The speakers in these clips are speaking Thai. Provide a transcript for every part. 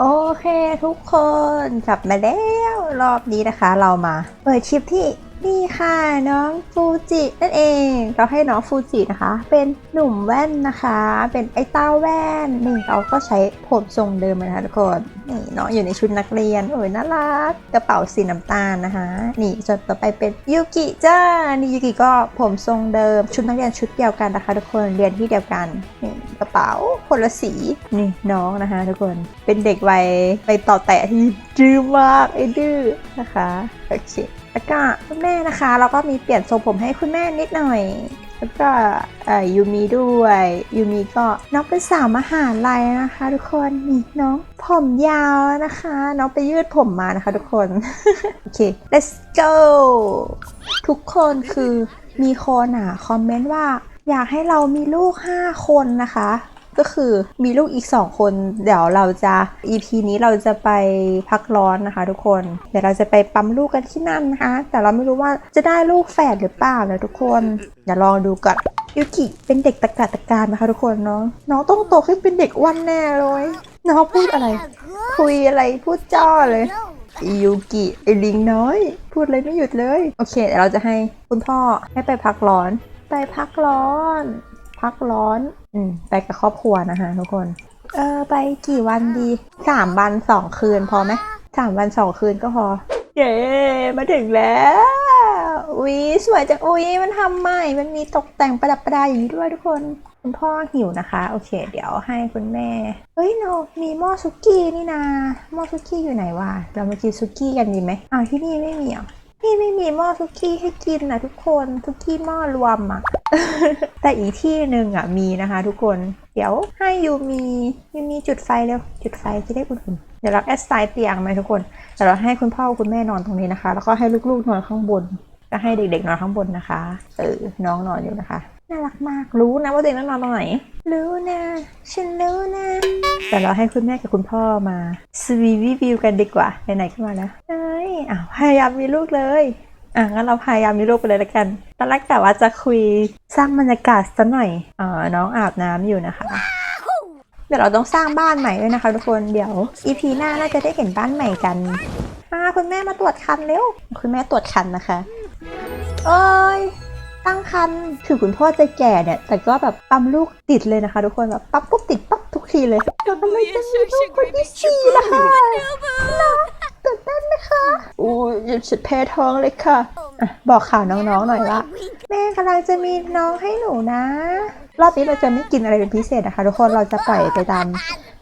โอเคทุกคนกลับมาแล้ว รอบนี้นะคะ เรามาเปิดคลิปที่ นี่ค่ะ น้องฟูจินั่นเอง เราให้น้องฟูจินะคะ เป็นหนุ่มแว่นนะคะ เป็นไอ้เต้าแว่นนี่เราก็ใช้ผมทรงเดิมนะคะทุกคนนี่น้องอยู่ในชุดนักเรียนโอ้ยน่ารักกระเป๋าสีน้ำตาลนะคะ นี่จนต่อไปเป็นยูกิจ้านี่ยูกิก็ผมทรงเดิม ชุดนักเรียนชุดเดียวกันนะคะ ทุกคนเรียนที่เดียวกันนี่กระเป๋าคนละสีนี่น้องนะคะ ทุกคนเป็นเด็กวัยไปต่อแตะที่ดื้อมากไอ้ดื้อนะคะโอเค แล้วก็คุณแม่นะคะเราก็มีเปลี่ยนทรงผมให้คุณแม่นิดหน่อย แล้วก็ออยูมีด้วยยูมีก็น้องเป็นสาวมหาลัยนะคะ ทุกคนนี่น้องผมยาวนะคะ น้องไปยืดผมมานะคะ ทุกคนโอเค let's go ทุกคนคือมีคนอะคอมเมนต์ว่าอยากให้เรามีลูก 5 คนนะคะ ก็คือมีลูกอีก 2 คน เดี๋ยวเราจะ EP นี้เราจะไปพักร้อนนะคะ ทุกคน เดี๋ยวเราจะไปปั๊มลูกกันที่นั่นนะคะ แต่เราไม่รู้ว่าจะได้ลูกแฝดหรือเปล่านะทุกคนเดี๋ยวลองดูก่อนยูกิเป็นเด็กตะกาตะการนะคะทุกคนน้องน้องต้องโตขึ้นเป็นเด็กวันแน่เลยน้องพูดอะไร คุยอะไรพูดจ้อเลยยูกิไอลิงน้อย พูดอะไรไม่หยุดเลย โอเคเดี๋ยวเราจะให้คุณพ่อให้ไปพักร้อน ไปพักร้อน พักร้อน อืมไปกับครอบครัวนะคะทุกคน เออไปกี่วันดีสามวันสองคืนพอไหมสามวันสองคืนก็พอ เย้มาถึงแล้วอุ๊ยสวยจังอุ๊ยมันทำใหม่ มันมีตกแต่งประดับประดาอย่างนี้ด้วยทุกคน คุณพ่อหิวนะคะ โอเค เดี๋ยวให้คุณแม่ เฮ้ยโนมีหม้อซุกี้นี่นาหม้อซุกี้อยู่ไหนวะเรามากินซุกี้กันดีไหมอ้าวที่นี่ไม่มีเห พี่ไม่มีหม้อทุกที่ให้กินนะทุกคนทุกที่หม้อรวมอะแต่อีกที่หนึ่งอะมีนะคะ ทุกคน เดี๋ยวให้ยูมียูมีจุดไฟเร็วจุดไฟจะได้อุ่นๆเดี๋ยวเราแอดไซน์เตียงไหมทุกคนเดี๋ยวเราให้คุณพ่อคุณแม่นอนตรงนี้นะคะ แล้วก็ให้ลูกๆนอนข้างบน ก็ให้เด็กๆนอนข้างบนนะคะเออน้องนอนอยู่นะคะ น่ารักมาก รู้นะว่าตัวเองต้องนอนตรงไหน รู้นะ ฉันรู้นะ แต่เราให้คุณแม่กับคุณพ่อมาสวีวิวิวกันดีกว่าไหนๆก็มาแล้วเอ้ยอ้าวพยายามมีลูกเลยอะงั้นเราพยายามมีลูกไปเลยละกันตอนแรกแต่ว่าจะคุยสร้างบรรยากาศสักหน่อยเอ่อน้องอาบน้ำอยู่นะคะ เดี๋ยวเราต้องสร้างบ้านใหม่ด้วยนะคะ ทุกคนเดี๋ยว EP หน้าน่าจะได้เห็นบ้านใหม่กันอ่าคุณแม่มาตรวจคันเร็วคุณแม่ตรวจคันนะคะเอ้ย ตั้งคันถึงคุณพ่อจะแก่เนี่ย แต่ก็แบบปั๊มลูกติดเลยนะคะ ทุกคนแบบปั๊บปุ๊บติดปั๊บทุกทีเลยเรากำลังจะมีลูกคนที่สี่นะคะน้องตื่นเต้นไหมคะอู้ยหยุดฉุดแพ้ท้องเลยค่ะอะบอกข่าวน้องๆหน่อยว่าแม่กำลังจะมีน้องให้หนูนะ รอบนี้เราจะไม่กินอะไรเป็นพิเศษนะคะ ทุกคนเราจะปล่อยไปตาม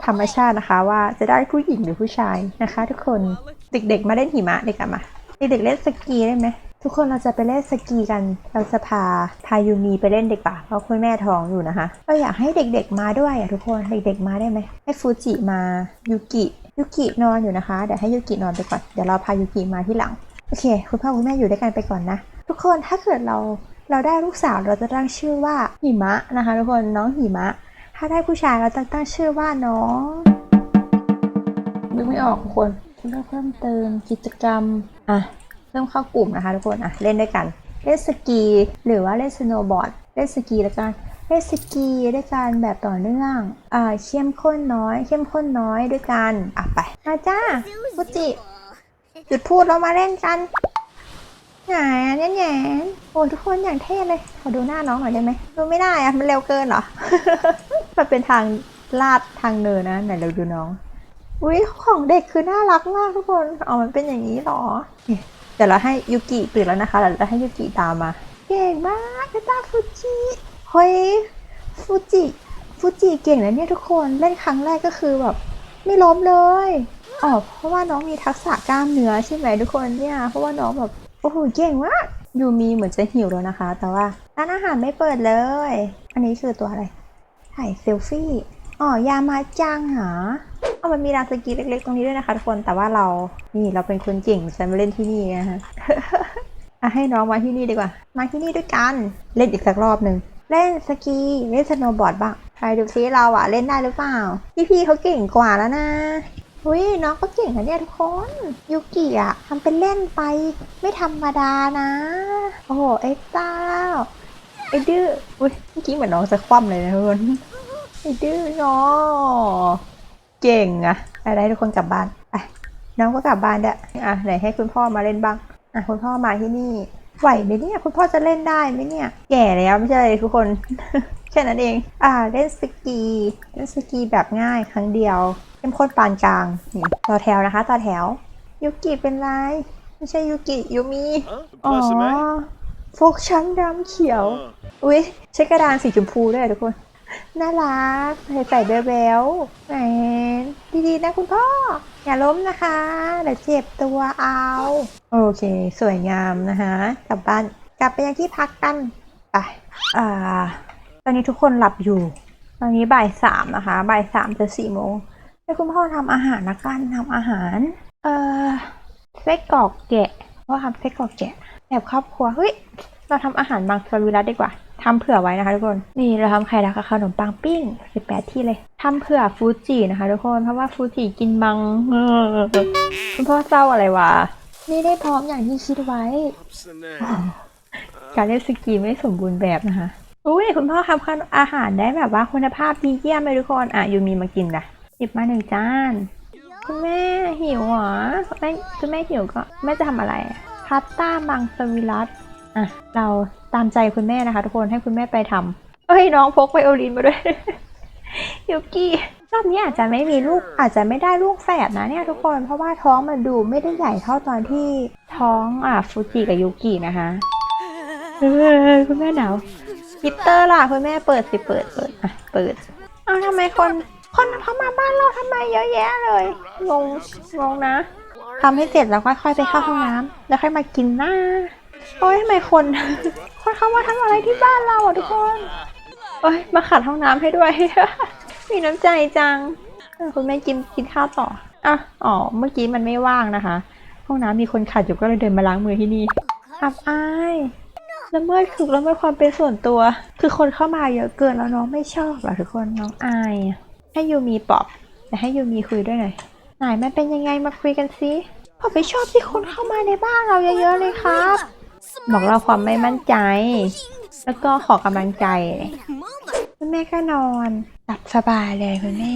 ธรรมชาตินะคะ ว่าจะได้ผู้หญิงหรือผู้ชายนะคะ ทุกคนเด็กๆมาเล่นหิมะดีกว่ามาเด็กๆเล่นสกีได้ไหม ทุกคนเราจะไปเล่นสกีกัน เราจะพาพายูมีไปเล่นเด็กป่ะเพราะคุณแม่ท้องอยู่นะคะเราอยากให้เด็กๆมาด้วยอะทุกคนเด็กๆมาได้ไหมให้ฟูจิมายูกิยูกินอนอยู่นะคะเดี๋ยวให้ยูกินอนไปก่อนเดี๋ยวเราพายูกิมาที่หลังโอเค คุณพ่อคุณแม่อยู่ด้วยกันไปก่อนนะ ทุกคนถ้าเกิดเราเราได้ลูกสาวเราจะตั้งชื่อว่าหิมะนะคะ ทุกคนน้องหิมะ ถ้าได้ผู้ชายเราจะตั้งชื่อว่าน้องนึกไม่ออกทุกคนเลือกเพิ่มเติมกิจกรรมอะ เริ่มเข้ากลุ่มนะคะทุกคนอะเล่นด้วยกันเล่นสกีหรือว่าเล่นสโนว์บอร์ดเล่นสกีแล้วกันเล่นสกีด้วยกันแบบต่อเนื่องอ่าเข้มข้นน้อย เข้มข้นน้อยด้วยกันอะไปมาจ้าฟุจิหยุดพูดเรามาเล่นกันแหนแหนแหนโอ้ทุกคนอย่างเท่เลย ขอดูหน้าน้องหน่อยได้ไหมดูไม่ได้อะมันเร็วเกินเหรอมันเป็นทางลาดทางเนินนะไหนเราดูน้องอุ้ยของเด็กคือน่ารักมากทุกคนอ๋อมันเป็นอย่างนี้เหรอ เนี่ยเดี๋ยวเราให้ยูกิตื่นแล้วนะคะเดี๋ยวเราให้ยูกิตามมา เก่งมากกระตาฟูจิเฮ้ยฟูจิฟูจิเก่งนะเนี่ยทุกคนเล่นครั้งแรกก็คือแบบ ไม่ล้มเลยอ๋อเพราะว่าน้องมีทักษะกล้ามเนื้อใช่ไหมทุกคนเนี่ย เพราะว่าน้องแบบโอ้โหเก่งมากยูมีเหมือนจะหิวแล้วนะคะ แต่ว่าร้านอาหารไม่เปิดเลย อันนี้คือตัวอะไรถ่ายเซลฟี่อ๋อยามาจังเหรอ อ๋อมันมีร้านสกีเล็กๆ ตรงนี้ด้วยนะคะทุกคน แต่ว่าเรา นี่เราเป็นคนเก่งจะมาเล่นที่นี่นะคะอะให้น้องมาที่นี่ดีกว่า มาที่นี่ด้วยกัน เล่นอีกสักรอบหนึ่ง เล่นสกี เล่นสโนว์บอร์ดบ้างใครดูซิเราอะเล่นได้หรือเปล่า พี่พี่ๆเขาเก่งกว่าแล้วนะอุ้ยน้องก็เก่งนะเนี่ยทุกคนยูกิอะทำเป็นเล่นไป ไม่ธรรมดานะ โอ้โหเอ็กซ์เจ้าไอ้ดื้ออุ้ยเมื่อกี้เหมือนน้องจะคว่ำเลยนะทุกคนไอ้ดื้อเนาะ เก่งอะอะไรทุกคนกลับบ้านไปน้องก็กลับบ้านเด้ออะไหนให้คุณพ่อมาเล่นบ้างอะคุณพ่อมาที่นี่ไหวไหมเนี่ยคุณพ่อจะเล่นได้ไหมเนี่ย แก่แล้วไม่ใช่เลยทุกคน แค่นั้นเอง อ่าเล่นสกีเล่นสกีแบบง่ายครั้งเดียวเข้มข้นปานกลางนี่ต่อแถวนะคะต่อแถวยูกิเป็นไรไม่ใช่ยูกิยูมิ Huh? อ๋อ Bless him, eh? ฟกช้ำดำเขียว Uh, อุ้ยใช้กระดานสีชมพูด้วยอะทุกคน น่ารักใส่ใส่เบลเบลแหมดีๆนะคุณพ่อ อย่าล้มนะคะ เดี๋ยวเจ็บตัวเอา โอเค สวยงามนะคะกลับบ้าน กลับไปยังที่พักกัน ไป อ่า ตอนนี้ทุกคนหลับอยู่ ตอนนี้บ่ายสามนะคะ บ่ายสามจะสี่โมง ให้คุณพ่อทำอาหารละกันทำอาหาร เอ่อไส้กรอกแกะว่าทำไส้กรอกแกะแบบครอบครัว เฮ้ย เราทำอาหารบางสวิรัตดีกว่า ทำเผื่อไว้นะคะทุกคน นี่เราทำไข่ดาวกับขนมปังปิ้ง 18 ที่เลยทำเผื่อฟูจินะคะทุกคน เพราะว่าฟูจิกินมังคุณพ่อเศร้าอะไรวะ นี่ได้พร้อมอย่างที่คิดไว้ การเล่นสกีไม่สมบูรณ์แบบนะคะ อุ้ยคุณพ่อทำขนมอาหารได้แบบว่าคุณภาพดีเยี่ยมเลยทุกคน อะยูมีมากินนะหยิบมาหนึ่งจาน คุณแม่หิวเหรอแม่คุณแม่หิวก็แม่จะทำอะไรพาสต้ามังสวิรัต อะเราตามใจคุณแม่นะคะ ทุกคนให้คุณแม่ไปทำเอ้ยน้องพกไวโอลินมาด้วยยูกิรอบนี้อาจจะไม่มีลูกอาจจะไม่ได้ลูกแฝดนะเนี่ยทุกคนเพราะว่าท้องมันดูไม่ได้ใหญ่เท่าตอนที่ท้องอะฟูจิกับยูกินะคะเออคุณแม่หนาวฮิตเตอร์ล่ะคุณแม่เปิดสิเปิดเปิดอะเปิดเอาทำไมคนคนเขามาบ้านเราทำไมเยอะแยะเลยงงงงนะทำให้เสร็จแล้วค่อยๆไปเข้าห้องน้ำแล้วค่อยมากินนะ โอ้ยทำไมคน คนเข้ามาทำอะไรที่บ้านเราอะทุกคนโอ้ยมาขัดห้องน้ำให้ด้วย มีน้ำใจจังคุณแม่กินกินข้าวต่ออะอ๋อเมื่อกี้มันไม่ว่างนะคะ ห้องน้ำมีคนขัดอยู่ก็เลยเดินมาล้างมือที่นี่อับอายละเมิดคือละเมิดความเป็นส่วนตัว คือคนเข้ามาเยอะเกินแล้วน้องไม่ชอบหรอทุกคนน้องอายอให้ยูมีปอบแต่ให้ยูมีคุยด้วยหน่อยไหนมันเป็นยังไงมาคุยกันสิผมไม่ชอบที่คนเข้ามาในบ้านเราเยอะๆเลยครับ บอกเราความไม่มั่นใจ แล้วก็ขอกำลังใจคุณแม่ก็นอนหลับสบายเลยคุณแม่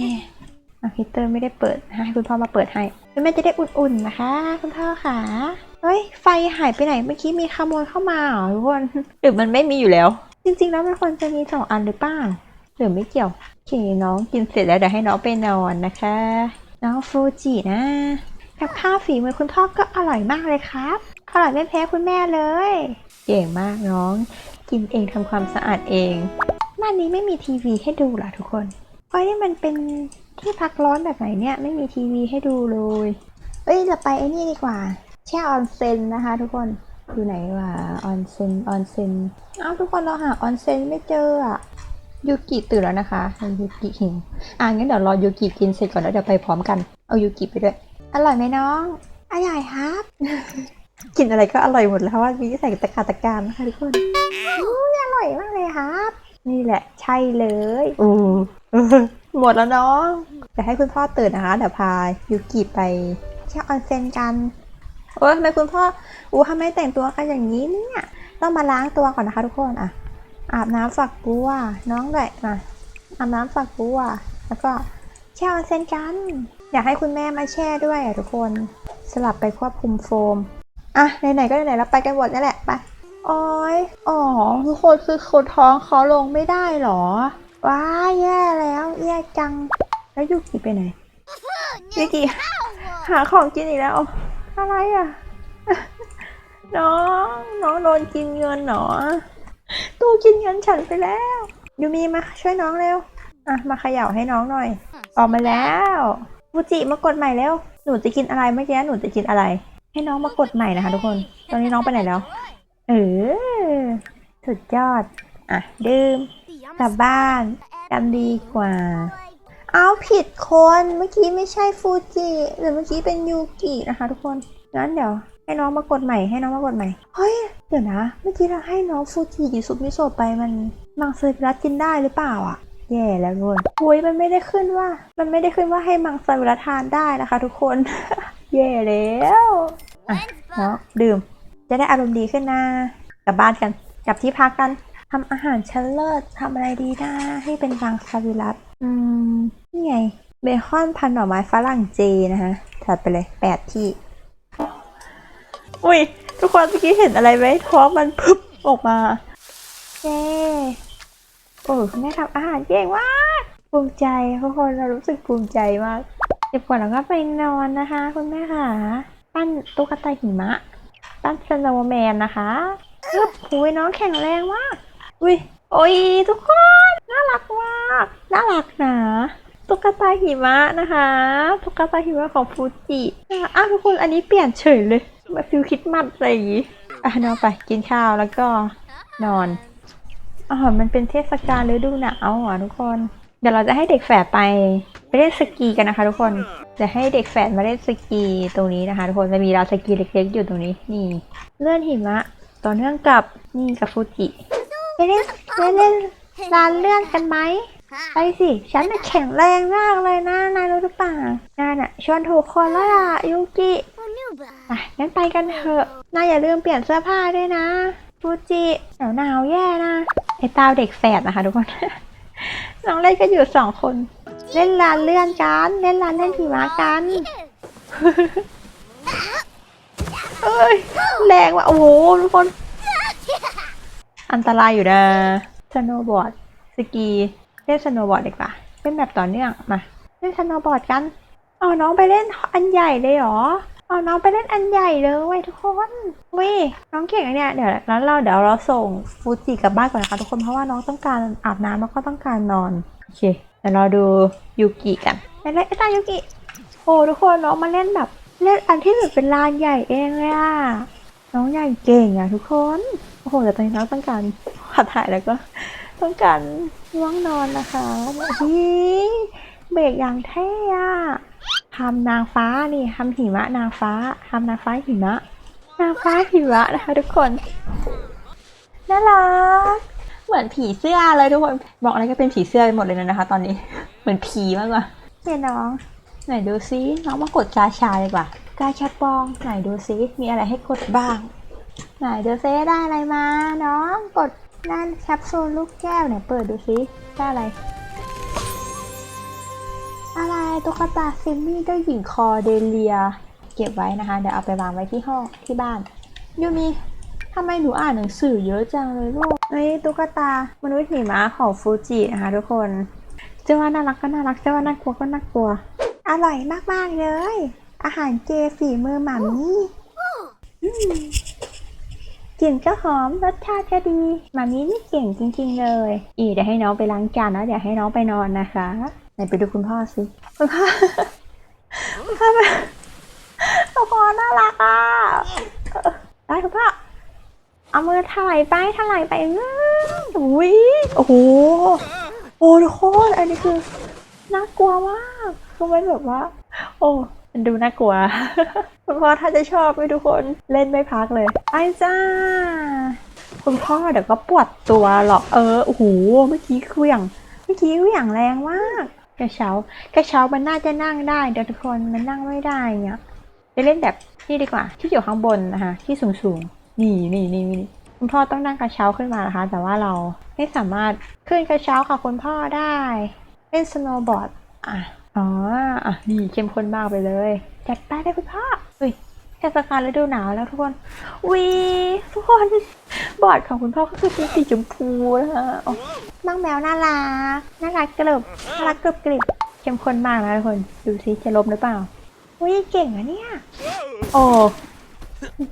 อะฮีตเตอร์ไม่ได้เปิดให้คุณพ่อมาเปิดให้คุณแม่จะได้อุ่นๆนะคะ คุณพ่อค่ะเฮ้ยไฟหายไปไหนเมื่อกี้มีขโมยเข้ามาเหรอทุกคนหรือมันไม่มีอยู่แล้ว จริงๆแล้วมันควรจะมีสองอันหรือเปล่าหรือไม่เกี่ยวโอเคน้องกินเสร็จแล้วเดี๋ยวให้น้องไปนอนนะคะ น้องฟูจินะกับข้าวฝีมือคุณพ่อก็อร่อยมากเลยครับ อร่อยไม่แพ้คุณแม่เลย เก่งมากน้อง กินเองทำความสะอาดเองบ้านนี้ไม่มีทีวีให้ดูเหรอทุกคนเฮ้ยนี่มันเป็นที่พักร้อนแบบไหนเนี่ย ไม่มีทีวีให้ดูเลย เอ้ยเราไปไอ้นี่ดีกว่า แช่ออนเซ็นนะคะ ทุกคนอยู่ไหนวะออนเซ็นออนเซ็นเอ้าทุกคนเราหาออนเซ็นไม่เจออะยูกิตื่นแล้วนะคะยูกิหิวอะงั้นเดี๋ยวรอยูกิกินเสร็จก่อนแล้วเดี๋ยวไปพร้อมกัน เอายูกิไปด้วย อร่อยไหมน้อง อร่อยครับ กินอะไรก็อร่อยหมดแล้วเพราะว่ามีใส่ตะกาตะการนะคะทุกคนอุ้ยอร่อยมากเลยครับ นี่แหละใช่เลยอือหมดแล้วน้องเดี๋ยวให้คุณพ่อตื่นนะคะ เดี๋ยวพายูกิไปเที่ยวออนเซ็นกันโอ้ยทำไมคุณพ่ออู้ทำไมแต่งตัวกันอย่างนี้เนี่ย ต้องมาล้างตัวก่อนนะคะทุกคนอะอาบน้ำฝักบัวน้องด้วยมาอาบน้ำฝักบัวแล้วก็แช่ออนเซ็นกัน อยากให้คุณแม่มาแช่ด้วยอะทุกคน สลับไปควบคุมโฟม อะไหนๆก็ไหนๆแล้วไปกันหมดนั่นแหละไปโอ้ยอ๋อทุกคนคือคนท้องเขาลงไม่ได้เหรอ ว้าแย่แล้วแย่จัง แล้วยูกิไปไหนยูกิหาของกินอีกแล้ว อะไรอะ น้องน้องโดนกินเงินเหรอตู้กินเงินฉันไปแล้วยูมีมาช่วยน้องเร็วอะมาเขย่าให้น้องหน่อย ออกมาแล้วฟูจิมากดใหม่แล้วหนูจะกินอะไรเมื่อกี้หนูจะกินอะไร ให้น้องมากดใหม่นะคะทุกคน ตอนนี้น้องไปไหนแล้ว เออ สุดยอด อะ ดื่มกลับบ้านจำดีกว่า เอาผิดคน เมื่อกี้ไม่ใช่ฟูจิหรือเมื่อกี้เป็นยูกินะคะ ทุกคน งั้นเดี๋ยว ให้น้องมากดใหม่ ให้น้องมากดใหม่ เฮ้ย เดี๋ยวนะ เมื่อกี้เราให้น้องฟูจิกิซุปมิโซะไปมันมังสวิรัตกินได้หรือเปล่าอะแย่แล้วทุกคนอุ้ยมันไม่ได้ขึ้นว่า มันไม่ได้ขึ้นว่าให้มังสวิรัตทานได้นะคะ ทุกคน แย่แล้วอะเนาะดื่ม จะได้อารมณ์ดีขึ้นนะกลับบ้านกันกลับที่พักกันทำอาหารชั้นเลิศทำอะไรดีนะให้เป็นบางสวิรัตอืมนี่ไงเบคอนพันหน่อไม้ฝรั่งเจนะคะถัดไปเลยแปดที่ อุ้ยทุกคนเมื่อกี้เห็นอะไรไหมท้องมันพึบออกมาเย้โอ้ยแม่ทำอาหารเก่งมาก ภูมิใจทุกคนเรารู้สึกภูมิใจมาก เก็บก่อนแล้วก็ไปนอนนะคะ คุณแม่ค่ะ ปั้นตุ๊กตาหิมะ ปั้นสโนว์แมนนะคะฮึบหุยน้องแข็งแรงมากอุ้ยโอ้ยทุกคน น่ารักมากน่ารักนะตุ๊กตาหิมะนะคะตุ๊กตาหิมะของฟูจิอ้าวทุกคนอันนี้เปลี่ยนเฉยเลยมาฟิลคิดมัดอะไรอย่างงี้อะนอนไปกินข้าวแล้วก็นอนอ๋อมันเป็นเทศกาลฤดูหนาวอะทุกคน เดี๋ยวเราจะให้เด็กแฝดไป ไปเล่นสกีกันนะคะ ทุกคน จะให้เด็กแฝดมาเล่นสกีตรงนี้นะคะ ทุกคนจะมีราวสกีเล็กๆอยู่ตรงนี้นี่ เลื่อนหิมะต่อเนื่องกับนี่กับฟูจิไปเล่นไปเล่นลานเลื่อนกันไหมไปสิฉันน่ะแข็งแรงมากเลยนะนายรู้หรือเปล่านายน่ะชวนถูกคนแล้วล่ะยูกิไปงั้นไปกันเถอะนายอย่าลืมเปลี่ยนเสื้อผ้าด้วยนะฟูจิหนาวหนาวแย่นะไอ้ตาเด็กแฝดนะคะทุกคน น้องเล่นกันอยู่สองคน เล่นลานเลื่อนกัน เล่นลานเล่นหิมะกันเอ้ยแรงว่ะโอ้โหทุกคน อันตรายอยู่นะสโนว์บอร์ดสกีเล่นสโนว์บอร์ดดีกว่าเล่นแบบต่อเนื่องมาเล่นสโนว์บอร์ดกันเอาน้องไปเล่นอันใหญ่เลยเหรอเอาน้องไปเล่นอันใหญ่เลยเว้ยทุกคนเว้ยน้องเก่งอะเนี่ยเดี๋ยวแล้วเราเดี๋ยวเราส่งฟูจิกลับบ้านก่อนนะคะทุกคนเพราะว่าน้องต้องการอาบน้ำแล้วก็ต้องการนอนโอเค เดี๋ยวเราดูยูกิกันไปเล่นไอ้ตายูกิโอ้ทุกคนน้องมาเล่นแบบ เล่นอันที่แบบเป็นลานใหญ่เองเลยอะน้องใหญ่เก่งอะทุกคนโอ้โหแต่ตอนนี้น้องต้องการขัดถ่ายแล้วก็ ต้องการง่วงนอนนะคะฮีเบรกอย่างเท่อะทำนางฟ้านี่ทำหิมะนางฟ้าทำนางฟ้าหิมะ นางฟ้าหิมะนะคะทุกคนน่ารัก เหมือนผีเสื้อเลยทุกคนบอกอะไรก็เป็นผีเสื้อไปหมดเลยนะคะ ตอนนี้ เหมือนผีมากกว่าเนี่ยน้อง ไหนดูซิน้องมากดกาชาดีกว่ากาชาปอง ไหนดูซิมีอะไรให้กดบ้าง ไหนดูซิได้อะไรมาน้องกดนั่นแคปซูลลูกแก้วเนี่ยเปิดดูซิได้อะไร อะไรตุ๊กตาซิมมี่เจ้าหญิงคอเดเลีย เก็บไว้นะคะ เดี๋ยวเอาไปวางไว้ที่ห้องที่บ้านยูมีำไมหนูอ่านหนังสือเยอะจังเลยลูกเฮ้ยตุ๊กตามนุษย์หิมะของฟูจินะคะทุกคนจะว่าน่ารักก็น่ารักจะว่าน่ากลัวก็น่ากลัว อร่อยมากๆเลย อาหารเจฝีมือหมามี่กลิ่นก็หอมรสชาติก็ดีหมามีนี่เก่งจริง ๆ เลย อีเดี๋ยวให้น้องไปล้างจานแล้วเดี๋ยวให้น้องไปนอนนะคะไหนไปดูคุณพ่อสิคุณพ่อคุณพ่อแบบคุณพ่อน่ารักอะได้คุณพ่อ เอามือถ่ายไปถ่ายไปอุ้ยโอ้โหโอ้ทุกคนอันนี้คือน่ากลัวมากคือมันแบบว่า โอ้มันดูน่ากลัวคุณพ่อถ้าจะชอบไหมทุกคนเล่นไม่พักเลยไปจ้าคุณพ่อเดี๋ยวก็ปวดตัวหรอกเออโอ้โหเมื่อกี้เครื่องเมื่อกี้เครื่องแรงมากกระเช้ากระเช้ามันน่าจะนั่งได้เดี๋ยวทุกคนมันนั่งไม่ได้เนี่ยไปเล่นแบบนี่ดีกว่าที่อยู่ข้างบนนะคะที่สูงสูงๆ นี่นี่นี่นี่คุณพ่อต้องนั่งกระเช้าขึ้นมานะคะ แต่ว่าเราไม่สามารถขึ้นกระเช้าค่ะคุณพ่อได้เล่นสโนว์บอร์ดอะอ๋ออะนี่เข้มข้นมากไปเลยจัดไปได้คุณพ่ออุ้ยเทศกาลฤดูหนาวแล้วทุกคนวีทุกคนบอร์ดของคุณพ่อก็คือเป็นสีชมพูนะคะอ๋อน้องแมวน่ารักน่ารักกระบน่ารักกรึบกริบเข้มข้นมากนะทุกคน ดูซิจะล้มหรือเปล่าอุ้ยเก่งอะเนี่ย โอ้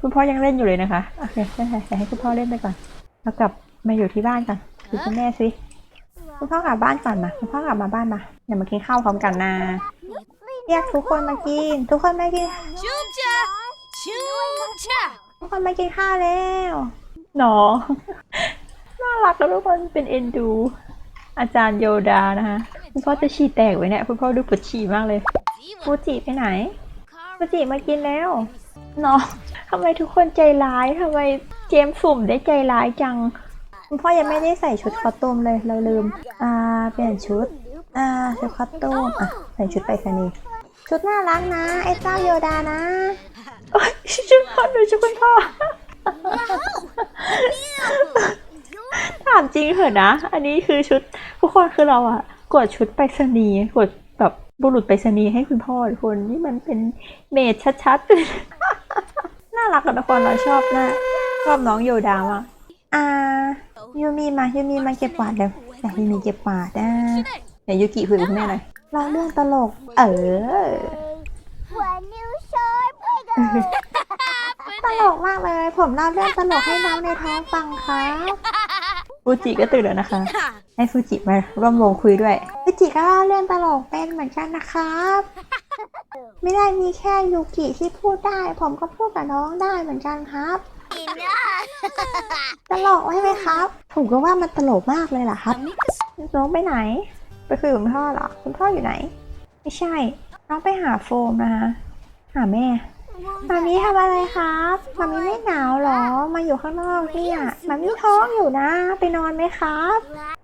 คุณพ่อยังเล่นอยู่เลยนะคะโอเคได้ๆเดี๋ยวให้คุณพ่อเล่นไปก่อนแล้วกลับมาอยู่ที่บ้านกันดูคุณแม่สิคุณพ่อกลับบ้านก่อนมาคุณพ่อกลับมาบ้านมาเดี๋ยวมากินข้าวพร้อมกันนะเรียกทุกคนมากิน ทุกคนมากิน Chuncha! Chuncha! ทุกคนมากินข้าวแล้วหนอน่ารักแล้วทุกคนเป็นเอ็นดู อาจารย์โยดานะคะคุณพ่อจะฉี่แตกไว้เนี่ยคุณพ่อดูปวดฉี่มากเลยฟูจิไปไหนฟูจิมากินแล้ว หนอทำไมทุกคนใจร้ายทำไมเจมส์สุ่มได้ใจร้ายจัง คุณพ่อยังไม่ได้ใส่ชุดคอสตูมเลยเราลืม อ่า เปลี่ยนชุด อ่าชุดคอสตูมอะใส่ชุดไปรษณีย์ชุดน่ารักนะ ไอ้เจ้าโยดานะโอ๊ยชุดพ่อดูชุดคุณพ่อถามจริงเหอะนะ อันนี้คือชุดทุกคนคือเราอะกดชุดไปรษณีย์กดแบบบุรุษไปรษณีย์ให้คุณพ่อทุกคนนี่มันเป็นเมดชัดๆ รักกับทุกคนเราชอบนะชอบน้องโยดามากอ่ายูมีมายูมีมาเก็บกวาดเร็วแต่ยูมีเก็บกวาดนะเดี๋ยวยูกิคุยกับคุณแม่หน่อยเราเรื่องตลก เออ When you show ตลกมากเลย ผมเล่าเรื่องตลกให้น้องในท้องฟังครับฟูจิก็ตื่นแล้วนะคะ ให้ฟูจิมาร่วมวงคุยด้วยฟูจิก็เล่าเรื่องตลกเป็นเหมือนกันนะครับ ไม่ได้มีแค่ยูกิที่พูดได้ ผมก็พูดกับน้องได้เหมือนกันครับตลกใช่ไหมครับ ผมก็ว่ามันตลกมากเลยล่ะครับ น้องไปไหน ไปคุยกับคุณพ่อเหรอ คุณพ่ออยู่ไหน ไม่ใช่ น้องไปหาโฟมนะคะ หาแม่มามีทำอะไรครับมามีไม่หนาวเหรอ มาอยู่ข้างนอกเนี่ยมามีท้องอยู่นะ ไปนอนไหมครับ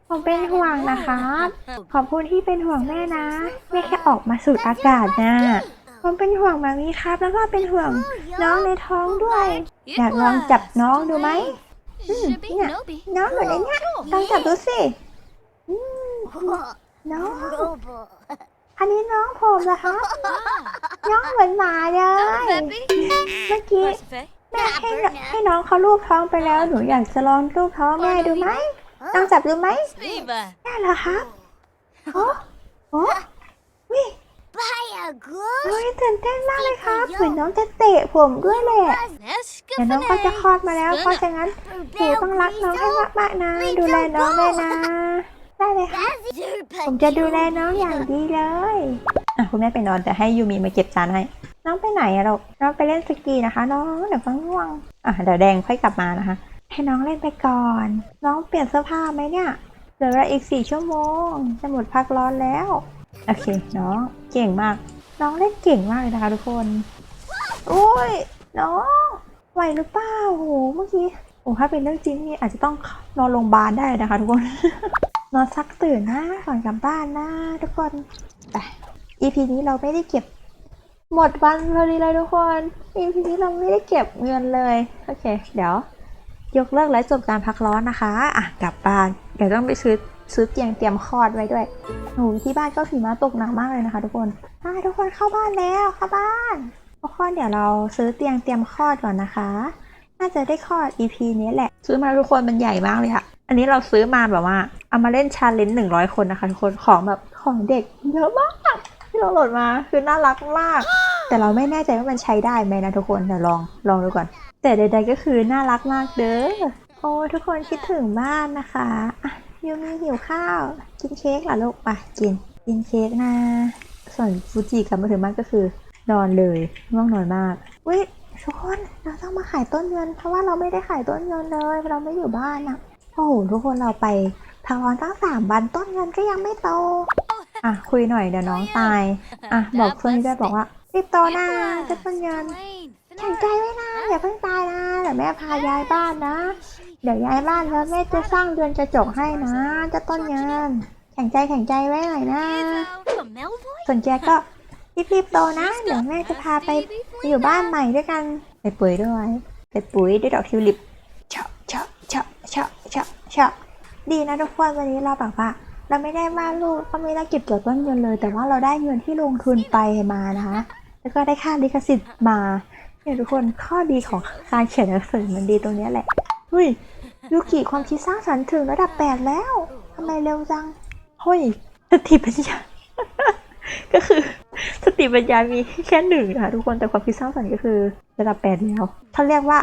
ผมเป็นห่วงนะครับ ขอบคุณที่เป็นห่วงแม่นะ แม่แค่ออกมาสูดอากาศนะ ผมเป็นห่วงมามีครับ แล้วก็เป็นห่วงน้องในท้องด้วย อยากลองจับน้องดูไหม Shibi yeah. Nobi. น้องอยู่ในเนี้ยลองจับดูสิอืมน้อง อันนี้น้องผมเหรอครับน้องเหมือนหมาเลย Peppy. เมื่อกี้ Mercife. แม่ให้น้องให้น้องเขาลูบท้องไปแล้ว หนูอยากจะลองลูบท้องแม่ดูไหม ลองจับดูไหม Viva. ได้เหรอครับโอ้โอ้วิ Buy a good โอ้ยตื่นเต้นมากเลยครับเหมือนน้องจะเตะผมด้วยแหละ Nesca เดี๋ยวน้องเขาจะคลอดมาแล้วเพราะฉะนั้นหนูต้องรักน้องให้มากๆนะ ดูแลน้องด้วยนะ ได้เลยค่ะผมจะดูแลน้องอย่างดีเลยอะคุณแม่ไปนอนแต่ให้ยูมีมาเก็บจานให้น้องไปไหนอะเราน้องไปเล่นสกีนะคะ น้องเดี๋ยวก็ง่วงอะเดี๋ยวแดงค่อยกลับมานะคะ ให้น้องเล่นไปก่อน น้องเปลี่ยนเสื้อผ้าไหมเนี่ย เหลือเวลาอีกสี่ชั่วโมง จะหมดพักร้อนแล้ว โอเคน้องเก่งมาก น้องเล่นเก่งมากเลยนะคะทุกคนโอ้ยน้องไหวหรือเปล่าโหเมื่อกี้โอ้ถ้าเป็นเรื่องจริงนี่อาจจะต้องนอนโรงพยาบาลได้นะคะทุกคนนอนสักตื่นนะก่อนกลับบ้านนะทุกคนไป EP นี้เราไม่ได้เก็บ หมดวันพอดีเลยทุกคน EP นี้เราไม่ได้เก็บเงินเลย โอเค เดี๋ยว ยกเลิกและจบการพักร้อนนะคะอะกลับบ้านเดี๋ยวต้องไปซื้อซื้อเตียงเตรียมคลอดไว้ด้วยโอ้ที่บ้านก็ฝีมาตกหนักมากเลยนะคะ ทุกคนอ่ทุกคนเข้าบ้านแล้วเข้าบ้านทุกคนเดี๋ยวเราซื้อเตียงเตรียมคลอดก่อนนะคะ น่าจะได้คลอด EP นี้แหละ ซื้อมาทุกคนมันใหญ่มากเลยค่ะอันนี้เราซื้อมาแบบว่าเอามาเล่นชาเลนจ์หนึ่งร้อยคนนะคะทุกคนของแบบของเด็กเยอะมาก ที่เราโหลดมาคือน่ารักมาก แต่เราไม่แน่ใจว่ามันใช้ได้ไหมนะทุกคนเดี๋ยวลองลองดูก่อน แต่ใด ๆ ก็คือน่ารักมากเด้อ โอ้ทุกคนคิดถึงบ้านนะคะอะยูมีหิวข้าว กินเค้กเหรอลูกไปกิน กินเค้กนะ ส่วนฟูจิกลับมาถึงบ้านก็คือ นอนเลยง่วงนอนมากวิทุกคนเราต้องมาขายต้นเงิน เพราะว่าเราไม่ได้ขายต้นเงินเลย เราไม่อยู่บ้านนะโอ้โหทุกคนเราไปทางร้อนตั้งสามวันต้นเงินก็ยังไม่โต อะคุยหน่อยเดี๋ยวน้องตาย อะบอกเพื่อนด้วยบอกว่ารีบโตนะจะต้นเงิน แข็งใจไว้นะอย่าเพิ่งตายนะเดี๋ยวแม่พาย้ายบ้านนะ เดี๋ยวย้ายบ้านแล้วแม่จะสร้างเรือนกระจกให้นะเจะต้นเงินแข็งใจแข็งใจไว้หน่อยนะ Melboy. ส่วนแกก็รีบๆโตนะเดี๋ยวแม่จะพาไปอยู่บ้านใหม่ด้วยกันไปปุ๋ยด้วยไปปุ๋ยด้วยดอกทิวลิปเฉาะเฉาะเฉาะเฉาะเฉาะเฉาะดีนะทุกคนวันนี้เราแบบว่าเราไม่ได้ว่าลูกก็ไม่ได้เก็บเกี่ยวต้นเงินเลย แต่ว่าเราได้เงินที่ลงทุนไปมานะคะ แล้วก็ได้ค่าลิขสิทธิ์มา เนี่ยทุกคนข้อดีของการเขียนหนังสือมันดีตรงนี้แหละเฮ้ยยูกิความคิดสร้างสรรค์ถึงระดับแปดแล้วทำไมเร็วจังเฮ้ยสติปัญญา ก็คือสติปัญญามีแค่หนึ่งนะคะทุกคนแต่ความคิดสร้างสรรค์ก็คือระดับแปดแล้วเขาเรียกว่า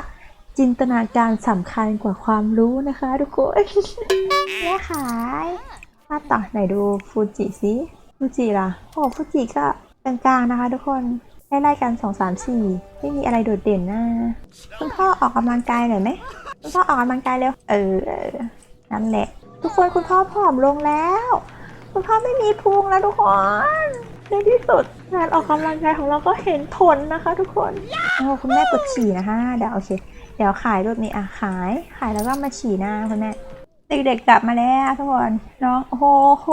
จินตนาการสำคัญกว่าความรู้นะคะทุกคนแม่ขายมาต่อไหนดูฟูจิสิฟูจิล่ะโอ้ฟูจิก็กลางๆนะคะทุกคน ไล่ๆกันสองสามสี่ไม่มีอะไรโดดเด่นนะคุณพ่อออกกำลังกายหน่อยไหมคุณพ่อออกกำลังกายเร็วเออนั่นแหละ ทุกคนคุณพ่อผอมลงแล้ว คุณพ่อไม่มีพุงแล้วทุกคนในที่สุดงานออกกำลังกายของเราก็เห็นผลนะคะ ทุกคนโอ้คุณแม่ปวดฉี่นะคะ เดี๋ยวโอเค เดี๋ยวขายรูปนี้อะขาย ขายแล้วก็มาฉี่หน้าคุณแม่เด็กๆกลับมาแล้วทุกคนน้องโอ้โห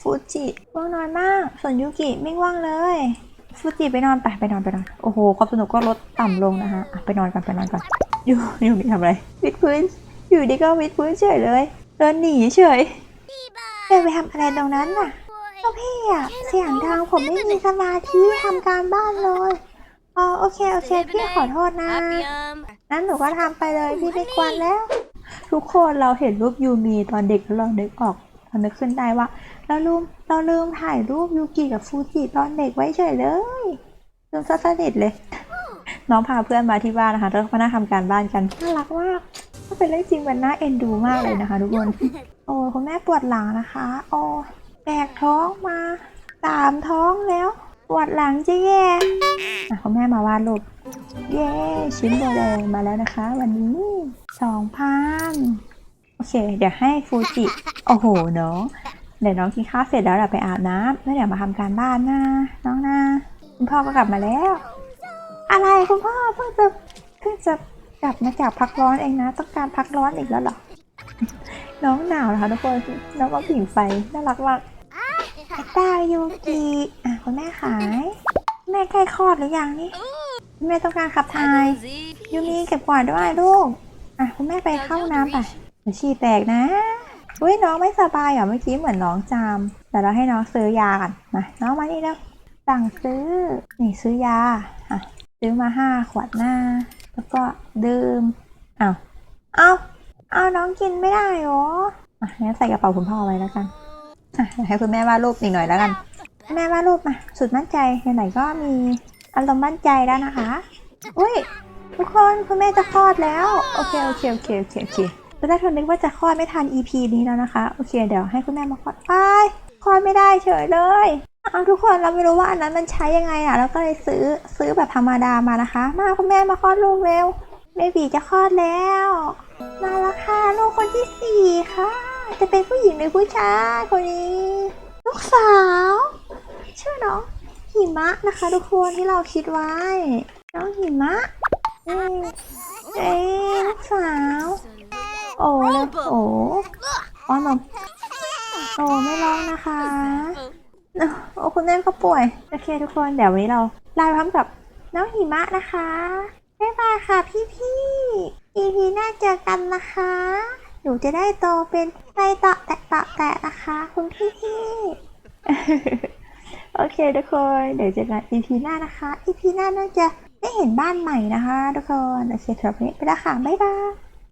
ฟูจิง่วงนอนมาก ส่วนยูกิไม่ง่วงเลย ฟูจิไปนอนไปไปนอนไปนอน โอ้โหความสนุกก็ลดต่ำลงนะคะไปนอนกันไปนอนกันอยู่อยู่มีทำอะไรวิดพื้น อยู่ดีก็วิดพื้นเฉยเลยเดินหนีเฉยเดินไปทำอะไรตรงนั้นน่ะก็พี่อะเสียงดังผมไม่มีสมาธิทำการบ้านเลยอ๋อโอเคโอเคพี่ขอโทษนะนั้นหนูก็ทำไปเลยพี่ไม่กวนแล้ว ทุกคนเราเห็นรูปยูมีตอนเด็กแล้วเรานึกออกเรานึกขึ้นได้ว่า เราลืมเราลืมถ่ายรูปยูกิกับฟูจิตอนเด็กไว้เฉยเลยลืมซะสนิทเลย น้องพาเพื่อนมาที่บ้านนะคะแล้วก็มานั่งทำการบ้านกันน่ารักมากถ้าเป็นเรื่องจริงมันน่าเอ็นดูมากเลยนะคะทุกคน โอ้คุณแม่ปวดหลังนะคะ โอ้แบกท้องมาสามท้องแล้ว ปวดหลังจะแย่อะคุณแม่มาวาดรูปเย้ชิ้นโบแดงมาแล้วนะคะ วันนี้สองพันโอเค เดี๋ยวให้ฟูจิ โอ้โหเน้อง เดี๋ยวน้องกินข้าวเสร็จแล้วเดี๋ยวไปอาบน้ำแล้วเดี๋ยวมาทำการบ้านนะน้องนะคุณพ่อก็กลับมาแล้ว อะไรคุณพ่อเพิ่งจะเพิ่งจะกลับมาจากพักร้อนเองนะ ต้องการพักร้อนอีกแล้วเหรอน้องหนาวนะคะทุกคนน้องก็ผิงไฟน่ารักมากตายูกิอะคุณแม่ขาย แม่ใกล้คลอดหรือยังนี่แม่ต้องการขับถ่ายยูมีเก็บกวาดด้วยลูกอะคุณแม่ไปเข้าน้ำไปฉี่แตกนะ อุ้ยน้องไม่สบายอะเมื่อกี้เหมือนน้องจามแต่เราให้น้องซื้อยากันมาน้องมานี่แล้วสั่งซื้อนี่ซื้อยาอะซื้อมาห้าขวดหน้า แล้วก็ดื่มอ้าวเอาเอาน้องกินไม่ได้หรออะงั้นใส่กระเป๋าคุณพ่อไว้แล้วกันอะให้คุณแม่วาดรูปอีกหน่อยแล้วกัน แม่วาดรูปมาสุดมั่นใจไหนๆก็มีอารมณ์มั่นใจแล้วนะคะ อุ้ยทุกคนคุณแม่จะคลอดแล้ว โอเคโอเคโอเคโอเคโอเค อนแรกเรานึกว่าจะคลอดไม่ทัน EP นี้แล้วนะคะ โอเค เดี๋ยวให้คุณแม่มาคลอดไปคลอดไม่ได้เฉยเลยเอาทุกคนเราไม่รู้ว่าอันนั้นมันใช้ยังไงอะแล้วก็เลยซื้อซื้อแบบธรรมดามานะคะ มาคุณแม่มาคลอดลูกเร็วเบบีจะคลอดแล้ว มาแล้วค่ะลูกคนที่สี่ค่ะ จะเป็นผู้หญิงหรือผู้ชายคนนี้ ลูกสาวชื่อน้องหิมะนะคะ ทุกคนที่เราคิดไว้ น้องหิมะเอ้ยเอ้ยลูกสาว โอ้เลยโอ้อ้อนมโอ้ไม่ร้องนะคะโอ้คุณแม่ก็ป่วย โอเคทุกคนเดี๋ยววันนี้เราลาพร้อมกับน้องหิมะนะคะบ๊ายบายค่ะพี่พี่ๆ EP หน้าเจอกันนะคะ หนูจะได้โตเป็นไปต่อแตะต่อแตะนะคะ คุณพี่พี่โอเคทุกคน เดี๋ยวเจอกัน EP หน้านะคะ EP หน้าน่าจะได้เห็นบ้านใหม่นะคะ ทุกคน โอเคสำหรับนี้ไปแล้วค่ะ บ๊ายบาย